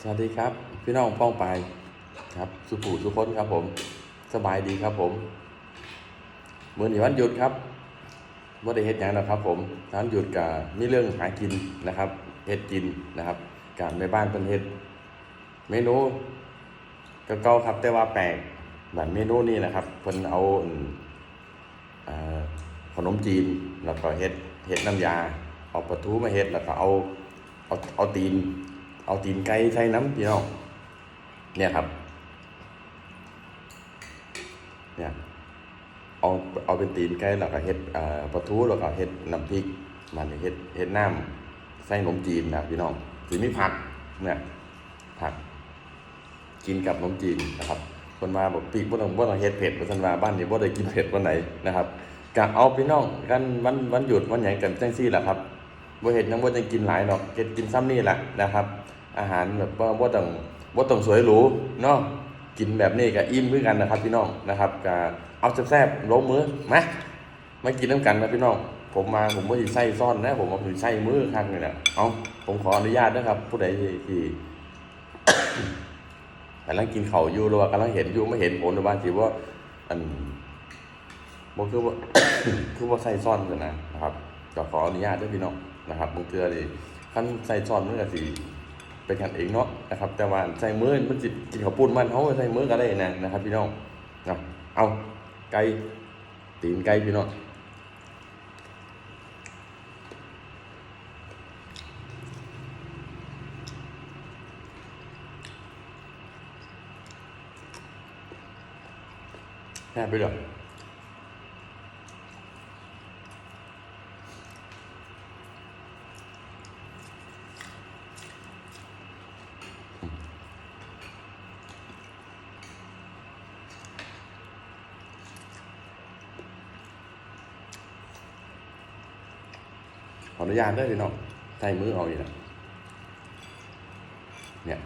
สวัสดีครับ พี่น้องป้องไปครับสุภูสุคนครับผมสบายดีครับผมเมื่อนี้วันหยุดครับว่าได้เฮ็ดหยังนะครับ ผมวันหยุดกับมีเรื่องหากินนะครับเฮ็ดกินนะครับการในบ้านเป็นเฮ็ด เมนูก็เก่าครับแต่ว่าแปลกแบบเมนูนี้นะครับเพิ่นเอาอั่นอ่าขนมจีนแล้วก็เฮ็ดเฮ็ดน้ำยา เอาปลาทูมาเฮ็ดแล้วก็เอาเอาเอาตีน เอาตีนไก่ใส่น้ำพี่น้องเนี่ยครับ เนี่ยเอาเอาเป็นตีนไก่แล้วก็เฮ็ดอ่าปลาทูแล้วก็เฮ็ดน้ำพริกมันเฮ็ดเฮ็ดน้ำใส่ขนมจีนนะพี่น้องสิมีผักเนี่ยผักกินกับขนมจีนนะครับคนมาบอกปีกบ่ต้องบ่ต้องเฮ็ดเผ็ดว่าซั่นว่าบ้านนี้บ่ได้กินเผ็ดวันไหนนะครับก็เอาพี่น้องกันวันวันหยุดวันหยังกันจังซี่แหละครับบ่เฮ็ดยังบ่ต้องกินหลายดอกเฮ็ดกินซ้ำนี่แหละนะครับ อาหารแบบว่าบ่ต้องบ่าต้องสวยหรูเนาะกินแบบนี้ก็อิ่มคือกันนะครับ พี่น้องนะครับก็เอาแซ่บๆลงมือมามากินน้ำกันนะพี่น้องผมมาผมบ่สิใส่ซ่อนนะ ผมเอาสิใส่มือข้างนี่แหละเอาผมขออนุญาตนะครับ ผู้ใดที่กำลังกินเขาอยู่หรือว่ากำลังเห็นอยู่ไม่เห็นผลหรือว่าสิว่าอันบ่คือว่าคือว่าใส่ซ่อนกันนะนะครับก็ขออนุญาตด้วยพี่น้องนะครับบางเทื่อนี่คันใส่ซ่อนเมันก็สิ เป็นกันเองเนาะนะครับ แต่ว่าใส่มือมันสิกินข้าวปุ้นมันเฮาใส่มือก็ได้นะนะครับ พี่น้องเนาะเอาไก่ตีนไก่พี่น้องแค่ไปเลย ขออนุญาตได้พี่น้องใส่มือเอาอยู่นะเนี่ย